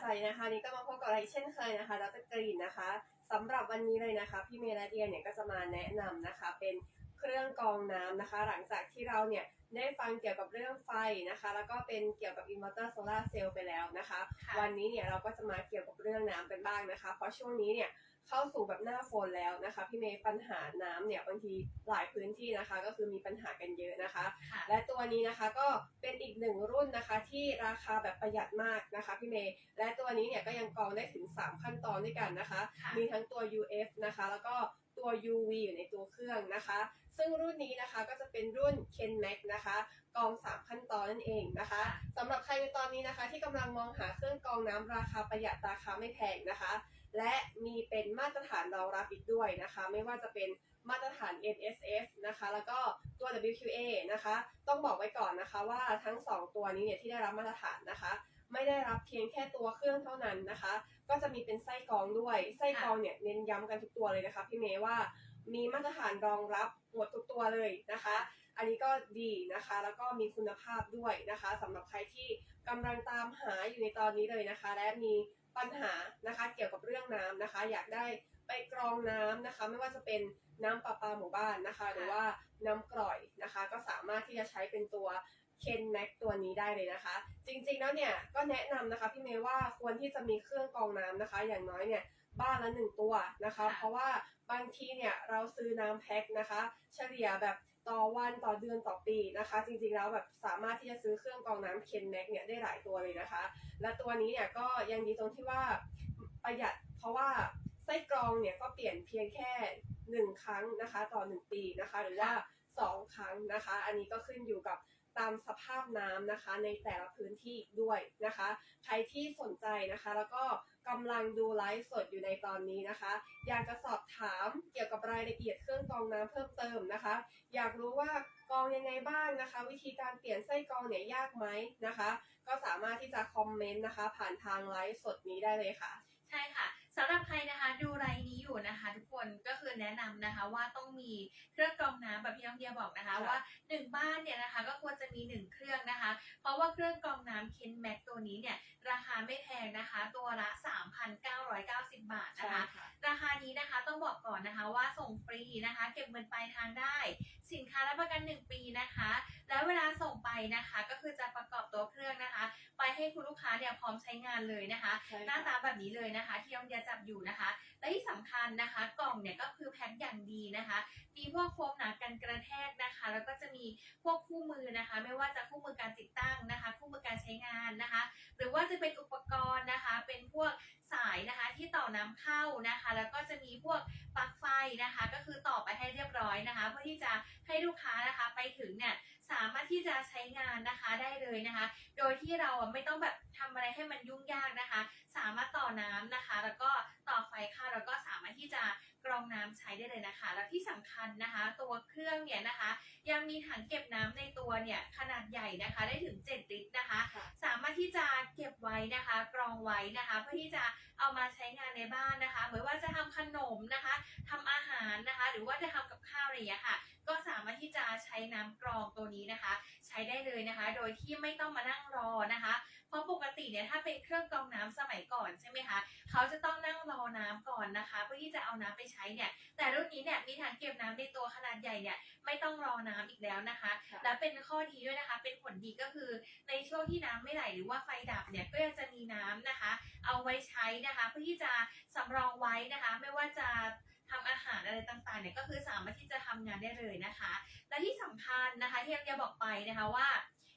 สวัสดีนะคะนี่ก็มาพบกับอะไรเช่นเคยนะคะดรกรีนนะคะสำหรับวันนี้เลยนะคะ พี่เมย์และเดียเนี่ยก็จะมาแนะนำนะคะเป็นเครื่องกรองน้ำนะคะ หลังจากที่เราเนี่ยได้ฟังเกี่ยวกับเรื่องไฟนะคะ แล้วก็เป็นเกี่ยวกับอินเวอร์เตอร์โซลาร์เซลล์ไปแล้วนะคะค่ะวันนี้เนี่ยเราก็จะมาเกี่ยวกับเรื่องน้ำกันบ้างนะคะ เพราะช่วงนี้เนี่ย เข้าสู่แบบหน้าฝนแล้วนะคะพี่เมย์ปัญหาน้ำเนี่ยบางทีหลายพื้นที่นะคะ ก็คือมีปัญหากันเยอะนะคะค่ะและตัวนี้นะคะก็เป็นอีกหนึ่งรุ่นนะคะที่ราคาแบบประหยัดมากนะคะพี่เมย์และตัวนี้เนี่ยก็ยังกรองได้ถึง 3 ขั้นตอนด้วยกันนะคะค่ะมีทั้งตัว UF นะคะ แล้วก็ตัว UV อยู่ในตัวเครื่องนะคะ ซึ่งรุ่นนี้นะคะก็จะเป็นรุ่น Ken Max นะคะกรอง 3 ขั้นตอนนั่นเองนะคะสำหรับใครในตอนนี้นะคะ ที่กำลังมองหาเครื่องกรองน้ำราคาประหยัดราคาไม่แพงนะคะ และมีเป็นมาตรฐานรองรับอีกด้วยนะคะ ไม่ว่าจะเป็นมาตรฐาน NSF นะคะ แล้วก็ตัว WQA นะคะ ต้องบอกไว้ก่อนนะคะว่าทั้ง 2 ตัวนี้เนี่ยที่ได้รับมาตรฐานนะคะ ไม่ได้รับเพียงแค่ตัวเครื่องเท่านั้นนะคะ ก็จะมีเป็นไส้กรองด้วย ไส้กรองเนี่ยเน้นย้ำกันทุกตัวเลยนะคะพี่เมย์ว่ามีมาตรฐานรองรับหมดทุกตัวเลยนะคะ อันนี้ก็ดีนะคะ แล้วก็มีคุณภาพด้วยนะคะสำหรับใครที่กำลังตามหาอยู่ในตอนนี้เลยนะคะ และมีปัญหานะคะเกี่ยวกับเรื่องน้ำนะคะ อยากได้ไปกรองน้ำนะคะ ไม่ว่าจะเป็นน้ำประปาหมู่บ้านนะคะ หรือว่าน้ำกร่อยนะคะ ก็สามารถที่จะใช้เป็นตัวเคนแม็กตัวนี้ได้เลยนะคะ จริงๆแล้วเนี่ยก็แนะนำนะคะพี่เมย์ว่าควรที่จะมีเครื่องกรองน้ำนะคะ อย่างน้อยเนี่ยบ้านละหนึ่งตัวนะคะค่ะเพราะว่าบางทีเนี่ยเราซื้อน้ำแพ็คนะคะ เฉลี่ยแบบ ต่อวันต่อเดือนต่อปีนะคะ จริงๆแล้วแบบสามารถที่จะซื้อเครื่องกรองน้ำเคนแม็กเนี่ยได้หลายตัวเลยนะคะ และตัวนี้เนี่ยก็ยังดีตรงที่ว่าประหยัดเพราะว่าไส้กรองเนี่ยก็เปลี่ยนเพียงแค่หนึ่งครั้งนะคะ ต่อหนึ่งปีนะคะ หรือว่าสองครั้งนะคะ อันนี้ก็ขึ้นอยู่กับ ตามสภาพน้ำนะคะ ในแต่ละพื้นที่ด้วยนะคะ ใครที่สนใจนะคะ แล้วก็กำลังดูไลฟ์สดอยู่ในตอนนี้นะคะ อยากจะสอบถามเกี่ยวกับรายละเอียดเครื่องกรองน้ำเพิ่มเติมนะคะ อยากรู้ว่ากรองยังไงบ้างนะคะ วิธีการเปลี่ยนไส้กรองเนี่ยยากไหมนะคะ ก็สามารถที่จะคอมเมนต์นะคะ ผ่านทางไลฟ์สดนี้ได้เลยค่ะ ใช่ค่ะ สำหรับใครนะคะดูรายนี้อยู่นะคะ ทุกคนก็คือแนะนำนะคะว่าต้องมีเครื่องกรองน้ำแบบที่น้องเดียบอกนะคะค่ะว่าหนึ่งบ้านเนี่ยนะคะก็ควรจะมีหนึ่งเครื่องนะคะ เพราะว่าเครื่องกรองน้ำเคนแม็กตัวนี้เนี่ยราคาไม่แพงนะคะ ตัวละ 3,990 บาทนะคะ ราคานี้นะคะต้องบอกก่อนนะคะว่าส่งฟรีนะคะ เก็บเงินปลายทางได้ สินค้ารับประกัน 1 ปีนะคะ แล้วเวลาส่งไปนะคะ ก็คือจะประกอบตัวเครื่องนะคะ ไปให้คุณลูกค้าเนี่ยพร้อมใช้งานเลยนะคะใช่ค่ะหน้าตาแบบนี้เลยนะคะที่น้องเดียจับอยู่นะคะ และที่สำคัญนะคะ กล่องเนี่ยก็คือแพ็คอย่างดีนะคะมีพวกโฟมหนากันกระแทกนะคะ แล้วก็จะมีพวกคู่มือนะคะ ไม่ว่าจะคู่มือการติดตั้งนะคะ คู่มือการใช้งานนะคะ หรือว่าจะเป็นอุปกรณ์นะคะ เป็นพวกสายนะคะที่ต่อน้ำเข้านะคะ แล้วก็จะมีพวกปลั๊กไฟนะคะ ก็คือต่อไปให้เรียบร้อยนะคะ เพื่อที่จะให้ลูกค้านะคะไปถึงเนี่ย สามารถที่จะใช้งานนะคะได้เลยนะคะ โดยที่เราอะไม่ต้องแบบทำอะไรให้มันยุ่งยากนะคะ สามารถต่อน้ำนะคะ แล้วก็ต่อไฟค่ะแล้วก็สามารถที่จะกรองน้ำใช้ได้เลยนะคะ แล้วที่สำคัญนะคะ ตัวเครื่องเนี่ยนะคะ ยังมีถังเก็บน้ำในตัวเนี่ยขนาดใหญ่นะคะ ได้ถึง 7 ลิตรนะคะค่ะสามารถที่จะเก็บไว้นะคะกร องไว้นะคะ เพื่อที่จะเอามาใช้งานในบ้านนะคะไม่ว่าจะทำขนมนะคะทำอาหารนะคะ หรือว่าจะทำกับข้าวอะไรอย่างเงี้ยค่ะ ก็สามารถที่จะใช้น้ำกรองตัวนี้นะคะ ใช้ได้เลยนะคะ โดยที่ไม่ต้องมานั่งรอนะคะ เพราะปกติเนี่ยถ้าเป็นเครื่องกรองน้ำสมัยก่อนใช่ไหมคะเขาจะต้องนั่งรอน้ำก่อนนะคะ เพื่อที่จะเอาน้ำไปใช้เนี่ย แต่รุ่นนี้เนี่ยมีถังเก็บน้ำในตัวขนาดใหญ่เนี่ยไม่ต้องรอน้ำอีกแล้วนะคะค่ะและเป็นข้อดีด้วยนะคะ เป็นผลดีก็คือในช่วงที่น้ำไม่ไหลหรือว่าไฟดับเนี่ยก็ยังจะมีน้ำนะคะ เอาไว้ใช้นะคะเพื่อที่จะสำรองไว้นะคะ ไม่ว่าจะทำอาหารอะไรต่างๆเนี่ยก็คือสามารถที่จะทำงานได้เลยนะคะ และที่สำคัญนะคะที่เราจะบอกไปนะคะว่า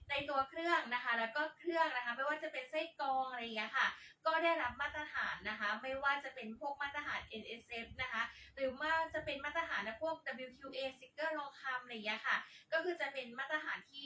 ในตัวเครื่องนะคะ แล้วก็เครื่องนะคะ ไม่ว่าจะเป็นไส้กรองอะไรอย่างเงี้ยค่ะ ก็ได้รับมาตรฐานนะคะ ไม่ว่าจะเป็นพวกมาตรฐาน NSF นะคะ หรือว่าจะเป็นมาตรฐานนะพวก WQA สติกเกอร์รองคำอะไรอย่างเงี้ยค่ะ ก็คือจะเป็นมาตรฐานที่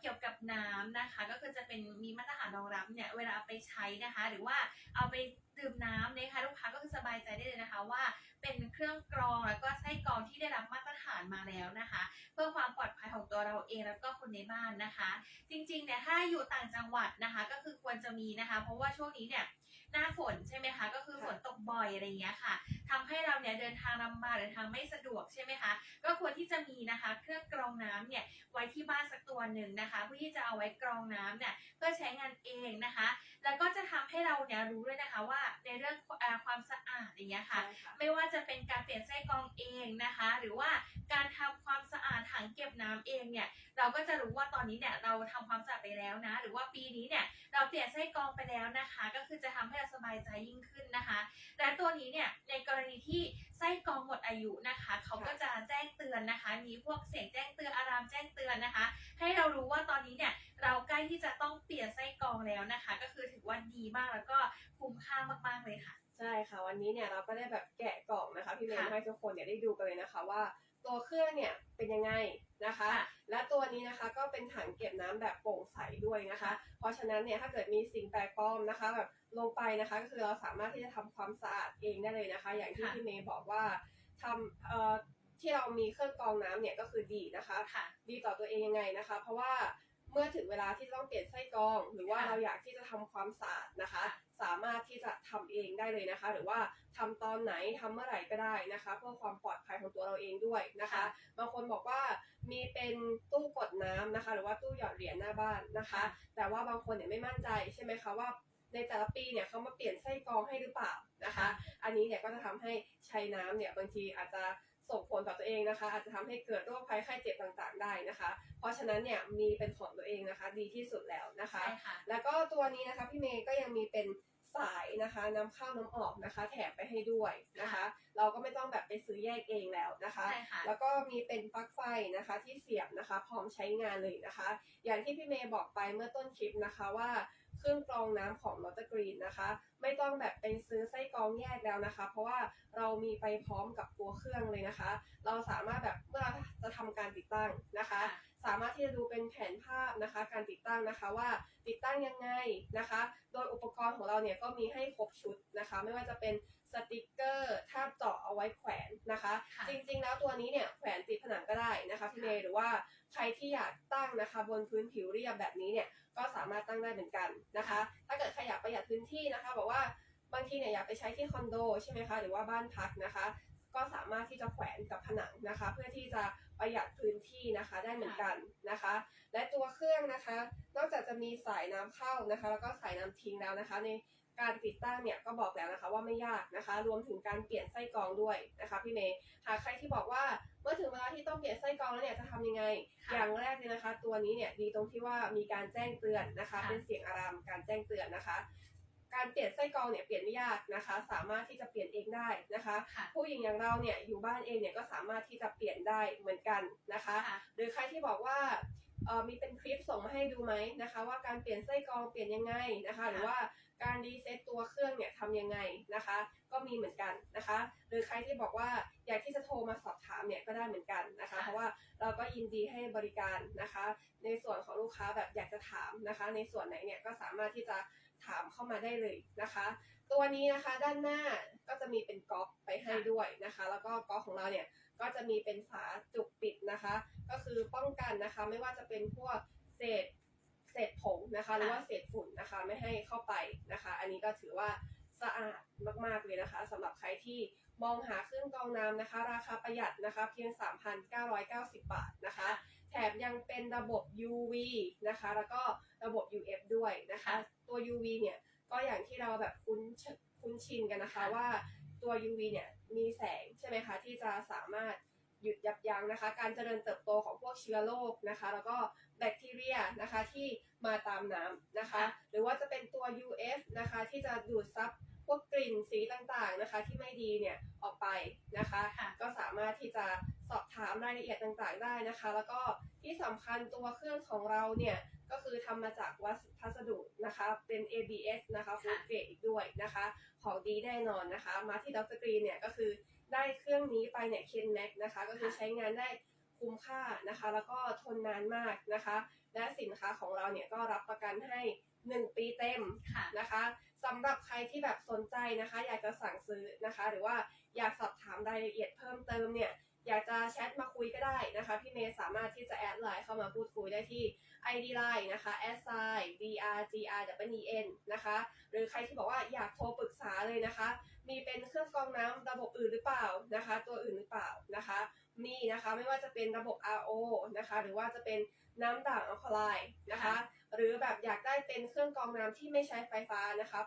เกี่ยวกับน้ำนะคะ ก็คือจะเป็นมีมาตรฐานรองรับเนี่ยเวลาไปใช้นะคะ หรือว่าเอาไปดื่มน้ำนะคะลูกค้าก็คือสบายใจได้เลยนะคะว่าเป็นเครื่องกรองแล้วก็ไส้กรองที่ได้รับมาตรฐานมาแล้วนะคะ เพื่อความปลอดภัยของตัวเราเองแล้วก็คนในบ้านนะคะ จริงๆเนี่ยถ้าอยู่ต่างจังหวัดนะคะ ก็คือควรจะมีนะคะ เพราะว่าช่วงนี้เนี่ยหน้าฝนใช่ไหมคะก็คือฝนตกบ่อยอะไรอย่างเงี้ยค่ะทำให้เราเนี่ยเดินทางลำบากเดินทางไม่สะดวกใช่ไหมคะก็ควรที่จะมีนะคะ เครื่องกรองน้ำเนี่ยไว้ที่บ้านสักตัวหนึ่งนะคะเพื่อที่จะเอาไว้กรองน้ำเนี่ยเพื่อใช้งานเองนะคะ แล้วก็จะทำให้เรา เราเนี่ยรู้ด้วยนะคะว่าในเรื่องเอ่อความสะอาดอย่างเงี้ยค่ะใช่ค่ะ ไม่ว่าจะเป็นการเปลี่ยนไส้กรองเองนะคะ หรือว่าการทำความสะอาดถังเก็บน้ำเองเนี่ยเราก็จะรู้ว่าตอนนี้เนี่ยเราทำความสะอาดไปแล้วนะ หรือว่าปีนี้เนี่ยเราเปลี่ยนไส้กรองไปแล้วนะคะ ก็คือจะทำให้เราสบายใจยิ่งขึ้นนะคะ และตัวนี้เนี่ยในกรณีที่ไส้กรองหมดอายุนะคะ เขาก็จะแจ้งเตือนนะคะ มีพวกเสียงแจ้งเตือนอารามแจ้งเตือนนะคะ ให้เรารู้ว่าตอนนี้เนี่ยเราใกล้ที่จะต้องเปลี่ยนไส้กรองแล้วนะคะ ก็คือถือว่าดีมากแล้วก็คุ้มค่ามากๆเลยค่ะ ใช่ค่ะ วันนี้เนี่ยเราก็ได้แบบแกะกล่องนะคะพี่เมย์ค่ะให้ทุกคนเนี่ยได้ดูกันเลยนะคะว่า ตัวเครื่องเนี่ยเป็นยังไงนะคะค่ะและตัวนี้นะคะก็เป็นถังเก็บน้ำแบบโปร่งใสด้วยนะคะค่ะเพราะฉะนั้นเนี่ยถ้าเกิดมีสิ่งแปลกปลอมนะคะแบบลงไปนะคะก็คือเราสามารถที่จะทำความสะอาดเองได้เลยนะคะ อย่างที่ค่ะพี่เมย์บอกว่าทำเอ่อที่เรามีเครื่องกรองน้ำเนี่ยก็คือดีนะคะค่ะดีต่อตัวเองยังไงนะคะ เพราะว่า เมื่อถึงเวลาที่ต้องเปลี่ยนไส้กรอง หรือว่าค่ะเราอยากที่จะทำความสะอาดนะคะค่ะสามารถที่จะทำเองได้เลยนะคะ หรือว่าทำตอนไหนทำเมื่อไหร่ก็ได้นะคะ เพื่อความปลอดภัยของตัวเราเองด้วยนะคะค่ะบางคนบอกว่ามีเป็นตู้กดน้ำนะคะ หรือว่าตู้หยอดเหรียญหน้าบ้านนะคะ แต่ว่าบางคนเนี่ยไม่มั่นใจใช่ไหมคะว่าในแต่ละปีเนี่ยเขามาเปลี่ยนไส้กรองให้หรือเปล่านะคะ อันนี้เนี่ยก็จะทำให้ใช้น้ำเนี่ยบางทีอาจจะ ส่งผลต่อตัวเองนะคะ อาจจะทำให้เกิดโรคภัยไข้เจ็บต่างๆได้นะคะ เพราะฉะนั้นเนี่ยมีเป็นของตัวเองนะคะ ดีที่สุดแล้วนะคะใช่ค่ะแล้วก็ตัวนี้นะคะพี่เมย์ก็ยังมีเป็นสายนะคะน้ำเข้าน้ำออกนะคะ แถมไปให้ด้วยนะคะ เราก็ไม่ต้องแบบไปซื้อแยกเองแล้วนะคะใช่ค่ะแล้วก็มีเป็นปลั๊กไฟนะคะที่เสียบนะคะ พร้อมใช้งานเลยนะคะ อย่างที่พี่เมย์บอกไปเมื่อต้นคลิปนะคะว่า เครื่องกรองน้ำของลอตเตอร์กรีนนะคะ ไม่ต้องแบบไปซื้อไส้กรองแยกแล้วนะคะ เพราะว่าเรามีไปพร้อมกับตัวเครื่องเลยนะคะ เราสามารถแบบเมื่อจะทำการติดตั้งนะคะ สามารถที่จะดูเป็นแผนภาพนะคะ การติดตั้งนะคะว่าติดตั้งยังไงนะคะ โดยอุปกรณ์ของเราเนี่ยก็มีให้ครบชุดนะคะ ไม่ว่าจะเป็นสติกเกอร์ทาบเจาะเอาไว้แขวนนะคะค่ะจริงๆ แล้วตัวนี้เนี่ยแขวนติดผนังก็ได้นะคะพี่เมย์หรือว่าใครที่อยากตั้งนะคะ บนพื้นผิวเรียบแบบนี้เนี่ยก็สามารถตั้งได้เหมือนกันนะคะ ถ้าเกิดใครอยากประหยัดพื้นที่นะคะบอกว่าบางทีเนี่ยอยากไปใช้ที่คอนโดใช่ไหมคะหรือว่าบ้านพักนะคะ ก็สามารถที่จะแขวนกับผนังนะคะ เพื่อที่จะประหยัดพื้นที่นะคะได้เหมือนกันนะคะ และตัวเครื่องนะคะ นอกจากจะมีสายน้ำเข้านะคะ แล้วก็สายน้ำทิ้งแล้วนะคะ ในการติดตั้งเนี่ยก็บอกแล้วนะคะว่าไม่ยากนะคะ รวมถึงการเปลี่ยนไส้กรองด้วยนะคะพี่เมย์หากใครที่บอกว่าเมื่อถึงเวลาที่ต้องเปลี่ยนไส้กรองแล้วเนี่ยจะทำยังไงค่ะอย่างแรกเลยนะคะ ตัวนี้เนี่ยดีตรงที่ว่ามีการแจ้งเตือนนะคะค่ะเป็นเสียงอารามการแจ้งเตือนนะคะ การเปลี่ยนไส้กรองเนี่ยเปลี่ยนไม่ยากนะคะ สามารถที่จะเปลี่ยนเองได้นะคะค่ะผู้หญิงอย่างเราเนี่ยอยู่บ้านเองเนี่ยก็สามารถที่จะเปลี่ยนได้เหมือนกันนะคะค่ะหรือใครที่บอกว่าเอ่อมีเป็นคลิปส่งมาให้ดูไหมนะคะ ว่าการเปลี่ยนไส้กรองเปลี่ยนยังไงนะคะค่ะหรือว่าการรีเซ็ตตัวเครื่องเนี่ยทำยังไงนะคะ ก็มีเหมือนกันนะคะ หรือใครที่บอกว่าอยากที่จะโทรมาสอบถามเนี่ยก็ได้เหมือนกันนะคะค่ะเพราะว่าเราก็ยินดีให้บริการนะคะ ในส่วนของลูกค้าแบบอยากจะถามนะคะ ในส่วนไหนเนี่ยก็สามารถที่จะ ถามเข้ามาได้เลยนะคะ ตัวนี้นะคะด้านหน้าก็จะมีเป็นก๊อกไปให้ด้วยนะคะ แล้วก็ก๊อกของเราเนี่ยก็จะมีเป็นฝาจุกปิดนะคะ ก็คือป้องกันนะคะไม่ว่าจะเป็นพวกเศษเศษผงนะคะหรือว่าเศษฝุ่นนะคะไม่ให้เข้าไปนะคะ อันนี้ก็ถือว่าสะอาดมากๆเลยนะคะสำหรับใครที่มองหาเครื่องกรองน้ำนะคะ ราคาประหยัดนะคะเพียง 3,990 บาทนะคะ แถมยังเป็นระบบ UV นะคะ แล้วก็ระบบ UF ด้วยนะคะค่ะ ตัว UV เนี่ยก็อย่างที่เราแบบคุ้นชคุ้นชินกันนะคะค่ะว่าตัว UV เนี่ยมีแสงใช่ไหมคะที่จะสามารถหยุดยับยั้งนะคะ การเจริญเติบโตของพวกเชื้อโรคนะคะ แล้วก็แบคทีเรียนะคะที่มาตามน้ำนะคะค่ะหรือว่าจะเป็นตัว UF นะคะที่จะดูดซับ พวกกลิ่นสีต่างๆนะคะ ที่ไม่ดีเนี่ยออกไปนะคะค่ะก็สามารถที่จะสอบถามรายละเอียดต่างๆได้นะคะ แล้วก็ที่สำคัญตัวเครื่องของเราเนี่ยก็คือทำมาจากวัสพัสดุนะคะเป็น ABS นะคะ Food Grade อีกด้วยนะคะ ของดีแน่นอนนะคะ มาที่ดรกรีนเนี่ยก็คือได้เครื่องนี้ไปเนี่ยเคนแม็กนะคะ ก็คือค่ะใช้งานได้ คุ้มค่านะคะ แล้วก็ทนนานมากนะคะ และสินค้าของเราเนี่ยก็รับประกันให้1ปีเต็มะนะคะสำหรับใครที่แบบสนใจนะคะ อยากจะสั่งซื้อนะคะ หรือว่าอยากสอบถามรายละเอียดเพิ่มเติมเนี่ยอยากจะแชทมาคุยก็ได้นะคะ พี่เมย์สามารถที่จะแอดไลน์เข้ามาพูดคุยได้ที่ ID Line นะคะ s i d r g r w e n นะคะ หรือใครที่บอกว่าอยากโทรปรึกษาเลยนะคะ มีเป็นเครื่องกรองน้ำระบบอื่นหรือเปล่านะคะ ตัวอื่นหรือเปล่านะคะ มีนะคะไม่ว่าจะเป็นระบบ RO นะคะหรือว่าจะเป็นน้ำด่างอัลคาไลน์นะคะ หรือแบบอยากได้เป็นเครื่องกรองน้ำที่ไม่ใช้ไฟฟ้านะคะ